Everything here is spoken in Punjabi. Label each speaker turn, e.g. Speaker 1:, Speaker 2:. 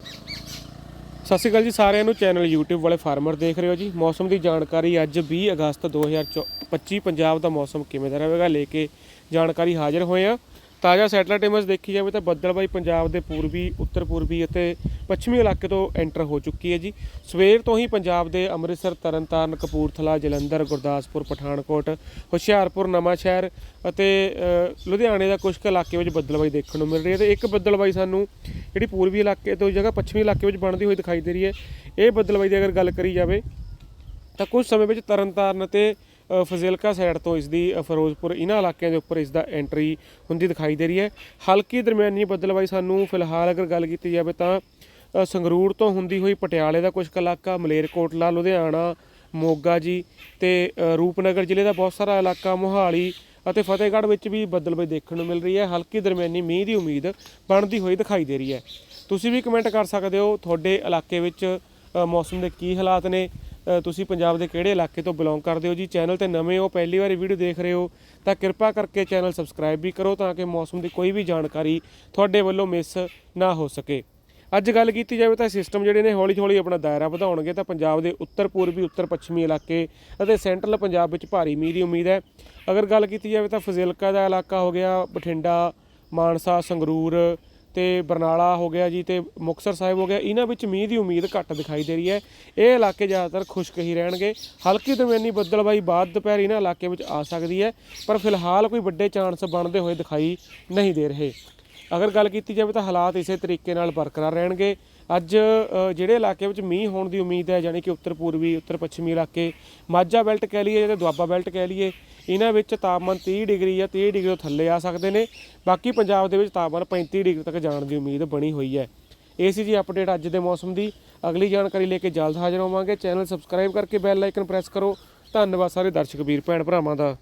Speaker 1: ਸਤਿ ਸ਼੍ਰੀ ਅਕਾਲ ਜੀ, ਸਾਰਿਆਂ ਨੂੰ ਚੈਨਲ YouTube ਵਾਲੇ ਫਾਰਮਰ ਦੇਖ ਰਹੇ ਹੋ ਜੀ। ਮੌਸਮ ਦੀ ਜਾਣਕਾਰੀ ਅੱਜ 20 ਅਗਸਤ 2025 ਪੰਜਾਬ ਦਾ ਮੌਸਮ ਕਿਵੇਂ ਦਾ ਰਹੇਗਾ, ਲੈ ਕੇ ਜਾਣਕਾਰੀ ਹਾਜ਼ਰ ਹੋਏ ਆ ਤਾਜ਼ਾ ਸੈਟਲਾਈਟ ਇਮੇਜ ਦੇਖੀ ਜਾਵੇ ਤਾਂ ਬੱਦਲਬਾਈ ਪੰਜਾਬ ਦੇ ਪੂਰਬੀ, ਉੱਤਰ ਪੂਰਬੀ ਅਤੇ ਪੱਛਮੀ ਇਲਾਕੇ ਤੋਂ ਐਂਟਰ ਹੋ ਚੁੱਕੀ ਹੈ ਜੀ। ਸਵੇਰ ਤੋਂ ਹੀ ਪੰਜਾਬ ਦੇ ਅੰਮ੍ਰਿਤਸਰ, ਤਰਨਤਾਰਨ, ਕਪੂਰਥਲਾ, ਜਲੰਧਰ, ਗੁਰਦਾਸਪੁਰ, ਪਠਾਨਕੋਟ, ਹੁਸ਼ਿਆਰਪੁਰ, ਨਵਾਂਸ਼ਹਿਰ ਅਤੇ ਲੁਧਿਆਣੇ ਦਾ ਕੁਝ ਕੁ ਇਲਾਕੇ ਵਿੱਚ ਬੱਦਲਬਾਈ ਦੇਖਣ ਨੂੰ ਮਿਲ ਰਹੀ ਹੈ ਤੇ ਇੱਕ ਬੱਦਲਬਾਈ ਸਾਨੂੰ ਜਿਹੜੀ ਪੂਰਬੀ ਇਲਾਕੇ ਤੋਂ ਜਗ੍ਹਾ ਪੱਛਮੀ ਇਲਾਕੇ ਵਿੱਚ ਬਣਦੀ ਹੋਈ ਦਿਖਾਈ ਦੇ ਰਹੀ ਹੈ। ਇਹ ਬੱਦਲਬਾਈ ਦੀ ਅਗਰ ਗੱਲ ਕਰੀ ਜਾਵੇ ਤਾਂ ਕੁਝ ਸਮੇਂ ਵਿੱਚ ਤਰਨਤਾਰਨ ਅਤੇ ਫਜ਼ਿਲਕਾ ਸਾਈਡ ਤੋਂ ਇਸ ਦੀ ਫਿਰੋਜ਼ਪੁਰ ਇਹਨਾਂ ਇਲਾਕਿਆਂ ਦੇ ਉੱਪਰ ਇਸ ਦਾ ਐਂਟਰੀ ਹੁੰਦੀ ਦਿਖਾਈ ਦੇ ਰਹੀ ਹੈ। ਹਲਕੀ ਦਰਮਿਆਨੀ ਬੱਦਲਬਾਈ ਸਾਨੂੰ ਫਿਲਹਾਲ ਅਗਰ ਗੱਲ ਕੀਤੀ ਜਾਵੇ ਤਾਂ ਸੰਗਰੂਰ ਤੋਂ ਹੁੰਦੀ ਹੋਈ ਪਟਿਆਲੇ ਦਾ ਕੁਝ ਕੁ ਇਲਾਕਾ, ਮਲੇਰਕੋਟਲਾ, ਲੁਧਿਆਣਾ, ਮੋਗਾ ਜੀ ਤੇ ਰੂਪਨਗਰ ਜ਼ਿਲ੍ਹੇ ਦਾ ਬਹੁਤ ਸਾਰਾ ਇਲਾਕਾ ਮੋਹਾਲੀ ਅਤੇ ਫਤਿਹਗੜ੍ਹ ਵਿੱਚ ਵੀ ਬੱਦਲਬਾਈ ਦੇਖਣ ਨੂੰ ਮਿਲ ਰਹੀ ਹੈ। ਹਲਕੀ ਦਰਮਿਆਨੀ ਮੀਂਹ ਦੀ ਉਮੀਦ ਬਣਦੀ ਹੋਈ ਦਿਖਾਈ ਦੇ ਰਹੀ ਹੈ। ਤੁਸੀਂ ਵੀ ਕਮੈਂਟ ਕਰ ਸਕਦੇ ਹੋ ਤੁਹਾਡੇ ਇਲਾਕੇ ਵਿੱਚ ਮੌਸਮ ਦੇ ਕੀ ਹਾਲਾਤ ਨੇ ਤੁਸੀਂ ਪੰਜਾਬ ਦੇ ਕਿਹੜੇ ਇਲਾਕੇ ਤੋਂ ਬਿਲੋਂਗ ਕਰਦੇ ਹੋ ਜੀ? ਚੈਨਲ ਤੇ ਨਵੇਂ ਹੋ, ਪਹਿਲੀ ਵਾਰੀ ਵੀਡੀਓ ਦੇਖ ਰਹੇ ਹੋ, ਤਾਂ ਕਿਰਪਾ ਕਰਕੇ ਚੈਨਲ ਸਬਸਕ੍ਰਾਈਬ ਵੀ ਕਰੋ ਤਾਂ ਕਿ ਮੌਸਮ ਦੀ ਕੋਈ ਵੀ ਜਾਣਕਾਰੀ ਤੁਹਾਡੇ ਵੱਲੋਂ ਮਿਸ ਨਾ ਹੋ ਸਕੇ। ਅੱਜ ਗੱਲ ਕੀਤੀ ਜਾਵੇ ਤਾਂ ਸਿਸਟਮ ਜਿਹੜੇ ਨੇ ਹੌਲੀ ਹੌਲੀ ਆਪਣਾ ਦਾਇਰਾ ਵਧਾਉਣਗੇ ਤਾਂ ਪੰਜਾਬ ਦੇ ਉੱਤਰ, ਪੂਰਬੀ, ਉੱਤਰ, ਪੱਛਮੀ ਇਲਾਕੇ ਅਤੇ ਸੈਂਟਰਲ ਪੰਜਾਬ ਵਿੱਚ ਭਾਰੀ ਮੀਂਹ ਦੀ ਉਮੀਦ ਹੈ। ਅਗਰ ਗੱਲ ਕੀਤੀ ਜਾਵੇ ਤਾਂ ਫਜ਼ਿਲਕਾ ਦਾ ਇਲਾਕਾ ਹੋ ਗਿਆ, ਬਠਿੰਡਾ, ਮਾਨਸਾ, ਸੰਗਰੂਰ ਤੇ ਬਰਨਾਲਾ ਹੋ ਗਿਆ ਜੀ ਤੇ ਮੁਕਤਸਰ ਸਾਹਿਬ ਹੋ ਗਿਆ, ਇਹਨਾਂ ਵਿੱਚ ਮੀਂਹ ਦੀ ਉਮੀਦ ਘੱਟ ਦਿਖਾਈ ਦੇ ਰਹੀ ਹੈ। ਇਹ ਇਲਾਕੇ ਜ਼ਿਆਦਾਤਰ ਖੁਸ਼ਕ ਹੀ ਰਹਿਣਗੇ। ਹਲਕੀ ਦਰਮਿਆਨੀ ਬੱਦਲਬਾਈ ਬਾਅਦ ਦੁਪਹਿਰ ਇਹਨਾਂ ਇਲਾਕੇ ਵਿੱਚ ਆ ਸਕਦੀ ਹੈ, ਪਰ ਫਿਲਹਾਲ ਕੋਈ ਵੱਡੇ ਚਾਂਸ ਬਣਦੇ ਹੋਏ ਦਿਖਾਈ ਨਹੀਂ ਦੇ ਰਹੇ। ਅਗਰ ਗੱਲ ਕੀਤੀ ਜਾਵੇ ਤਾਂ ਹਾਲਾਤ ਇਸੇ ਤਰੀਕੇ ਨਾਲ ਬਰਕਰਾਰ ਰਹਿਣਗੇ। ਅੱਜ ਜਿਹੜੇ ਇਲਾਕੇ ਵਿੱਚ ਮੀਂਹ ਹੋਣ ਦੀ ਉਮੀਦ ਹੈ, ਯਾਨੀ ਕਿ ਉੱਤਰ ਪੂਰਬੀ, ਉੱਤਰ ਪੱਛਮੀ ਇਲਾਕੇ, ਮਾਝਾ ਬੈਲਟ ਕਹਿ ਲਈਏ ਜਾਂ ਦੁਆਬਾ ਬੈਲਟ ਕਹਿ ਲਈਏ, ਇਹਨਾਂ ਵਿੱਚ ਤਾਪਮਾਨ 30 ਡਿਗਰੀ ਜਾਂ 30 ਡਿਗਰੀ ਤੋਂ ਥੱਲੇ ਆ ਸਕਦੇ ਨੇ। ਬਾਕੀ ਪੰਜਾਬ ਦੇ ਵਿੱਚ ਤਾਪਮਾਨ 35 ਡਿਗਰੀ ਤੱਕ ਜਾਣ ਦੀ ਉਮੀਦ ਬਣੀ ਹੋਈ ਹੈ। ਇਹ ਸੀ ਜੀ ਅਪਡੇਟ ਅੱਜ ਦੇ ਮੌਸਮ ਦੀ। ਅਗਲੀ ਜਾਣਕਾਰੀ ਲੈ ਕੇ ਜਲਦ ਹਾਜ਼ਰ ਹੋਵਾਂਗੇ। ਚੈਨਲ ਸਬਸਕ੍ਰਾਈਬ ਕਰਕੇ ਬੈਲ ਆਈਕਨ ਪ੍ਰੈਸ ਕਰੋ। ਧੰਨਵਾਦ ਸਾਰੇ ਦਰਸ਼ਕ ਵੀਰ, ਭੈਣ ਭਰਾਵਾਂ ਦਾ।